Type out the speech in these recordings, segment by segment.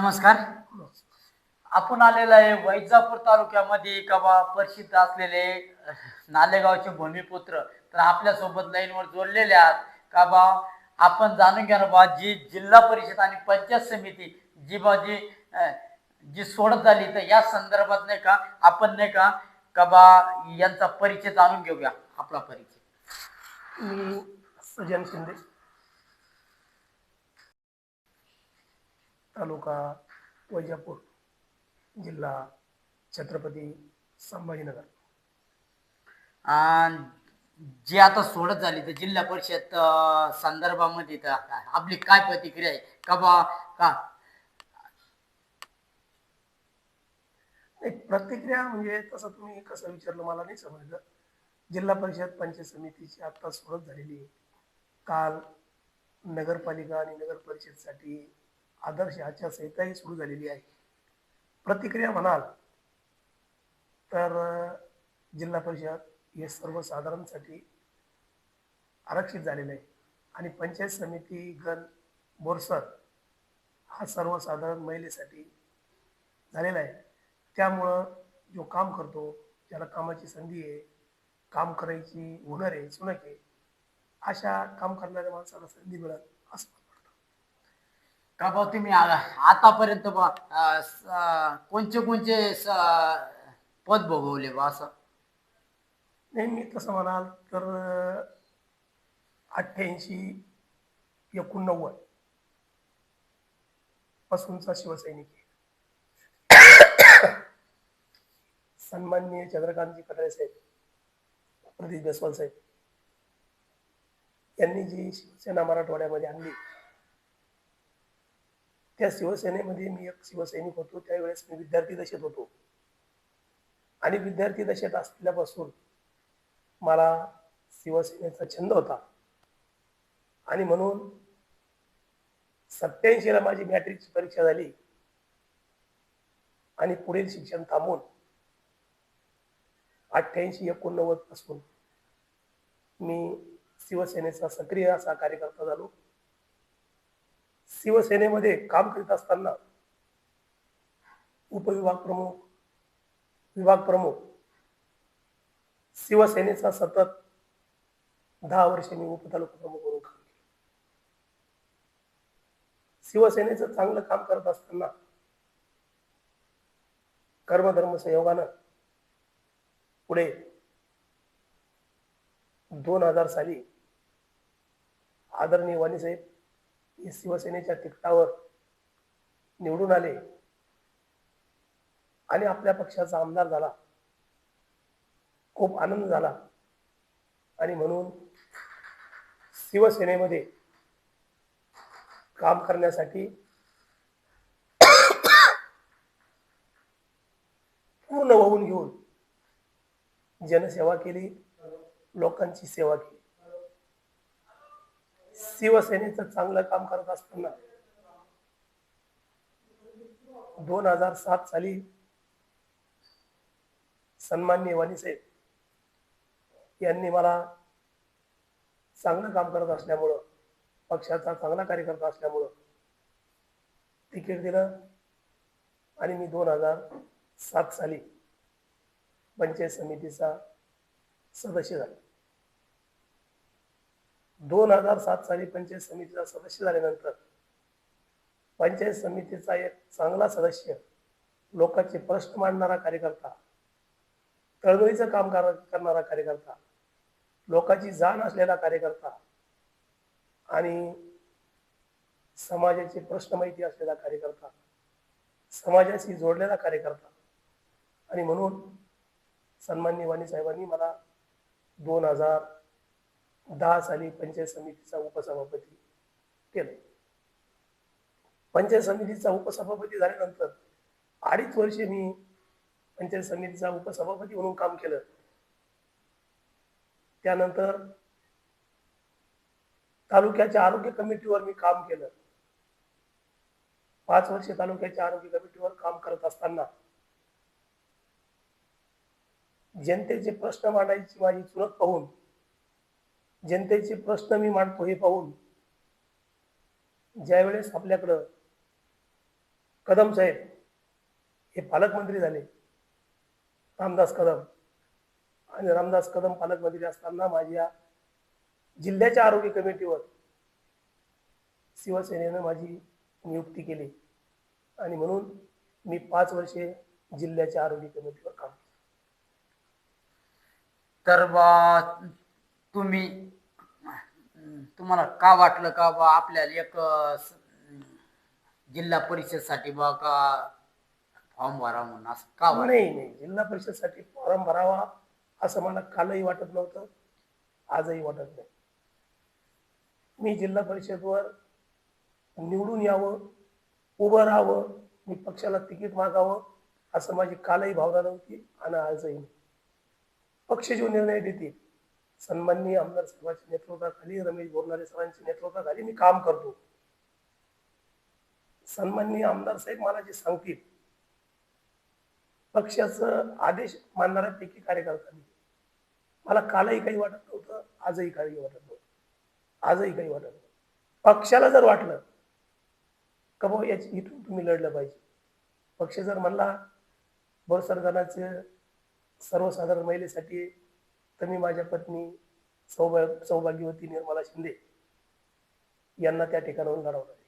नमस्कार. आपण आलेलो आहे वैजापूर तालुक्यामध्ये कबा प्रसिद्ध असलेले नालेगावचे भूमिपुत्र. तर आपल्यासोबत लाईनवर जोडलेले आहात. का बा आपण जाणून घ्या ना बा जी जिल्हा परिषद आणि पंचायत समिती जी बा जी जी सोडत झाली तर या संदर्भात नाही का आपण नाही का का बा यांचा परिचय जाणून घेऊया. आपला परिचय. मी सजन शिंदे. तालुका वैजापूर जिल्हा छत्रपती संभाजीनगर. अं, जी आता सोडत झाली तर जिल्हा परिषद अं, संदर्भामध्ये तर आपली काय प्रतिक्रिया आहे? का बा का? एक प्रतिक्रिया म्हणजे तसं तुम्ही कसं विचारलं मला नाही समजलं. जिल्हा परिषद पंचायत समितीची आत्ता सोडत झालेली आहे. काल नगरपालिका आणि नगर परिषदसाठी आदर्श आचारसंहिताही सुरू झालेली आहे. प्रतिक्रिया म्हणाल तर जिल्हा परिषद हे सर्वसाधारणसाठी आरक्षित झालेलं आहे. आणि पंचायत समिती गण बोरसर हा सर्वसाधारण महिलेसाठी झालेला आहे. त्यामुळं जो काम करतो ज्याला कामाची संधी आहे काम करायची हुनर आहे सुनक आहे अशा काम करणाऱ्या माणसाला संधी मिळत असं का भाऊ तुम्ही आ- आतापर्यंत बा अं, स- कोणचे कोणचे स- पद भोगवले बा असं? नाही मी तसं म्हणाल तर अठ्ठ्याऐंशी एकोणनव्वद पासूनचा शिवसैनिक आहे. सन्माननीय चंद्रकांतजी कटरे साहेब प्रदीप जसवाल साहेब यांनी जी शिवसेना मराठवाड्यामध्ये आणली त्या शिवसेनेमध्ये मी एक शिवसैनिक होतो. त्यावेळेस मी विद्यार्थी दशेत होतो. आणि विद्यार्थी दशेत असल्यापासून मला शिवसेनेचा छंद होता. आणि म्हणून सत्याऐंशीला माझी मॅट्रिकची परीक्षा झाली. आणि पुढील शिक्षण थांबून अठ्ठ्याऐंशी एकोणनव्वदपासून मी शिवसेनेचा सक्रिय असा कार्यकर्ता झालो. शिवसेनेमध्ये काम करीत असताना उपविभाग प्रमुख विभाग प्रमुख शिवसेनेचा सतत दहा वर्ष मी उपतालुका प्रमुख म्हणून काम केलं. शिवसेनेचं चांगलं काम करत असताना कर्मधर्म संयोगानं पुढे दोन हजार साली आदरणीय वाणीसाहेब हे शिवसेनेच्या तिकटावर निवडून आले आणि आपल्या पक्षाचा आमदार झाला. खूप आनंद झाला. आणि म्हणून शिवसेनेमध्ये काम करण्यासाठी पूर्ण वाहून घेऊन जनसेवा केली. लोकांची सेवा केली. शिवसेनेचं चांगलं काम करत असताना दोन हजार सात साली सन्मान्य वाणीसाहेब यांनी मला चांगलं काम करत असल्यामुळं पक्षाचा चांगला कार्यकर्ता असल्यामुळं तिकीट दिलं आणि मी दोन हजार सात साली पंचायत समितीचा सदस्य झालो. दोन हजार सात साली पंचायत समितीचा सदस्य झाल्यानंतर पंचायत समितीचा एक चांगला सदस्य लोकांचे प्रश्न मांडणारा कार्यकर्ता तळमळीचं काम कर- करणारा कार्यकर्ता लोकांची जाण असलेला कार्यकर्ता आणि समाजाचे प्रश्न माहिती असलेला कार्यकर्ता समाजाशी जोडलेला कार्यकर्ता. आणि म्हणून सन्माननीय वाणी साहेबांनी मला दोन हजार दहा साली पंचायत समितीचा उपसभापती केलं. पंचायत समितीचा उपसभापती झाल्यानंतर अडीच वर्षे मी पंचायत समितीचा उपसभापती म्हणून काम केलं. त्यानंतर तालुक्याच्या आरोग्य कमिटीवर मी काम केलं. पाच वर्षे तालुक्याच्या आरोग्य कमिटीवर काम करत असताना जनतेचे प्रश्न मांडायची माझी चुरत पाहून जनतेचे प्रश्न मी मांडतो हे पाहून. ज्यावेळेस आपल्याकडं कदम साहेब हे पालकमंत्री झाले रामदास कदम. आणि रामदास कदम पालकमंत्री असताना माझ्या जिल्ह्याच्या आरोग्य कमिटीवर शिवसेनेनं माझी नियुक्ती केली. आणि म्हणून मी पाच वर्षे जिल्ह्याच्या आरोग्य कमिटीवर काम केलं. तर तुम्ही तुम्हाला का वाटलं का बा आपल्याला एक जिल्हा परिषदसाठी बा का फॉर्म भरावा म्हणून असं का वाटलं? नाही नाही. जिल्हा परिषदसाठी फॉर्म भरावा असं मला कालही वाटत नव्हतं. आजही वाटत नाही. मी जिल्हा परिषदवर निवडून यावं उभं राहावं मी पक्षाला तिकीट मागावं असं माझी कालही भावना नव्हती आणि आजही नाही. पक्ष जो निर्णय देतील सन्माननीय आमदार साहेबांच्या नेतृत्वाखाली रमेश बोरणारे सरांच्या नेतृत्वाखाली मी काम करतो. सन्माननीय आमदार साहेब मला जे सांगतील पक्षाचं आदेश मानणाऱ्यापैकी कार्यकर्ता मी मला कालही काही वाटत नव्हतं आजही काही वाटत नव्हतं. आजही काही वाटत नव्हतं. पक्षाला जर वाटलं का भाऊ याची इथून तुम्ही लढलं पाहिजे? पक्ष जर म्हणला बोरसरगणाचे सर्वसाधारण महिलेसाठी तर मी माझ्या पत्नी सौभाग सौभाग्यवती निर्मला शिंदे यांना त्या ठिकाणाहून लढवणार आहे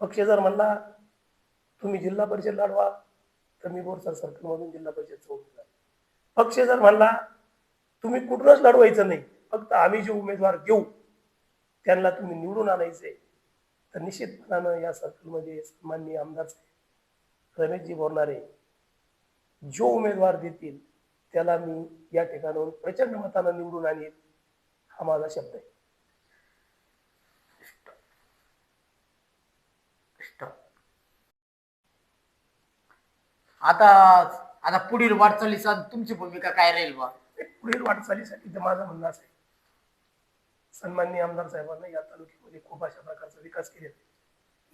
पक्ष जर म्हणला तुम्ही जिल्हा परिषद लढवा तर मी बोरसर सर्कलमधून जिल्हा परिषदचा उमेदवार पक्ष जर म्हणला तुम्ही कुठूनच लढवायचं नाही फक्त आम्ही जे उमेदवार देऊ त्यांना तुम्ही निवडून आणायचे तर निश्चितपणानं या सर्कलमध्ये सन्माननीय आमदार रमेशजी बोलणारे जो उमेदवार देतील त्याला मी या ठिकाणाहून प्रचंड मतानं निवडून आणीन हा माझा शब्द आहे. आता आता पुढील वाटचालीचा तुमची भूमिका काय राहील बा? पुढील वाटचालीसाठी तर माझं म्हणणं असं आहे. सन्माननीय आमदार साहेबांना या तालुक्यामध्ये खूप अशा प्रकारचा विकास केलेला आहे.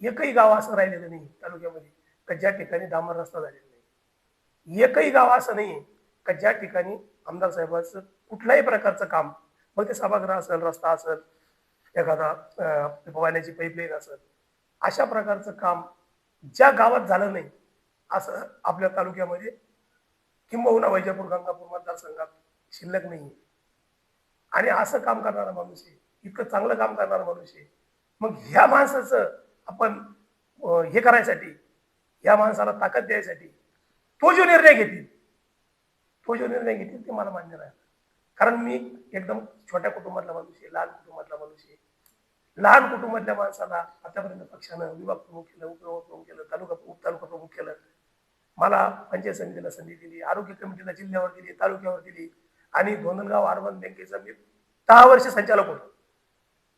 एकही गाव असं राहिलेलं नाही तालुक्यामध्ये का ज्या ठिकाणी डांबर रस्ता झालेला नाही. एकही गाव असं नाही का ज्या ठिकाणी आमदार साहेबांचं कुठल्याही प्रकारचं काम मग ते सभागृह असेल रस्ता असेल एखादा पाण्याची पाईपलाईन असेल अशा प्रकारचं काम ज्या गावात झालं नाही असं आपल्या तालुक्यामध्ये किंबहुना वैजापूर गंगापूर मतदारसंघात शिल्लक नाही आणि असं काम करणारा माणूस आहे इतकं चांगलं काम करणारा माणूस आहे. मग ह्या माणसाचं आपण हे करायसाठी या माणसाला ताकद द्यायसाठी तो जो निर्णय घेतील तो जो निर्णय घेतील ते मला मान्य राहिलं कारण मी एकदम छोट्या कुटुंबातला माणूस आहे लहान कुटुंबातला माणूस आहे. लहान कुटुंबातल्या माणसाला आतापर्यंत पक्षानं विभाग प्रमुख केलं उपविभाग प्रमुख केलं तालुका उपतालुका प्रमुख केलं. मला पंचायत समितीला संधी दिली आरोग्य कमिटीला जिल्ह्यावर दिली तालुक्यावर दिली. आणि धोंदलगाव अर्बन बँकेचं मी दहा वर्ष संचालक होतो.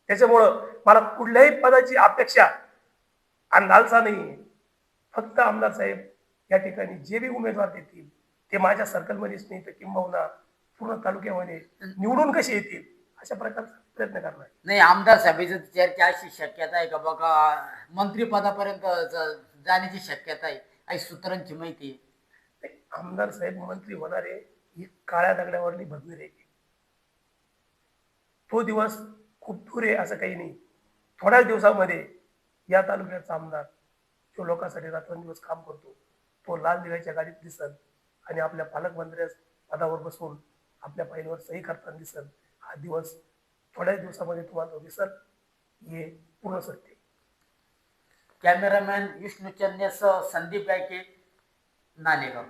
त्याच्यामुळं मला कुठल्याही पदाची अपेक्षा आणि लालसा नाही फक्त आमदार साहेब या ठिकाणी जे बी उमेदवार देतील ते माझ्या सर्कलमध्येच नाही तर किंबहुना पूर्ण तालुक्यामध्ये निवडून कसे येतील अशा प्रकारचा प्रयत्न करणार. नाही आमदार सभेची चर्चा अशी शक्यता आहे का बघा मंत्रिपदापर्यंत जाण्याची शक्यता आहे. काही सूत्रांची माहिती आहे. आमदार साहेब मंत्री होणारे ही काळ्या दगडावरली भगवी रेखी तो दिवस खूप दूर आहे असं काही नाही. थोड्याच दिवसामध्ये या तालुक्याचा आमदार जो लोकांसाठी रात्रंदिवस काम करतो तो लाल दिव्याच्या गाडीत दिसल. आणि आपल्या पालकमंत्री पदावर बसून आपल्या पायरीवर सही करताना दिसल हा दिवस थोड्याच दिवसामध्ये तुम्हाला तो दिसल हे पूर्ण सत्य. कॅमेरामॅन विष्णू चन्नेसह संदीप गायके नालेगाव.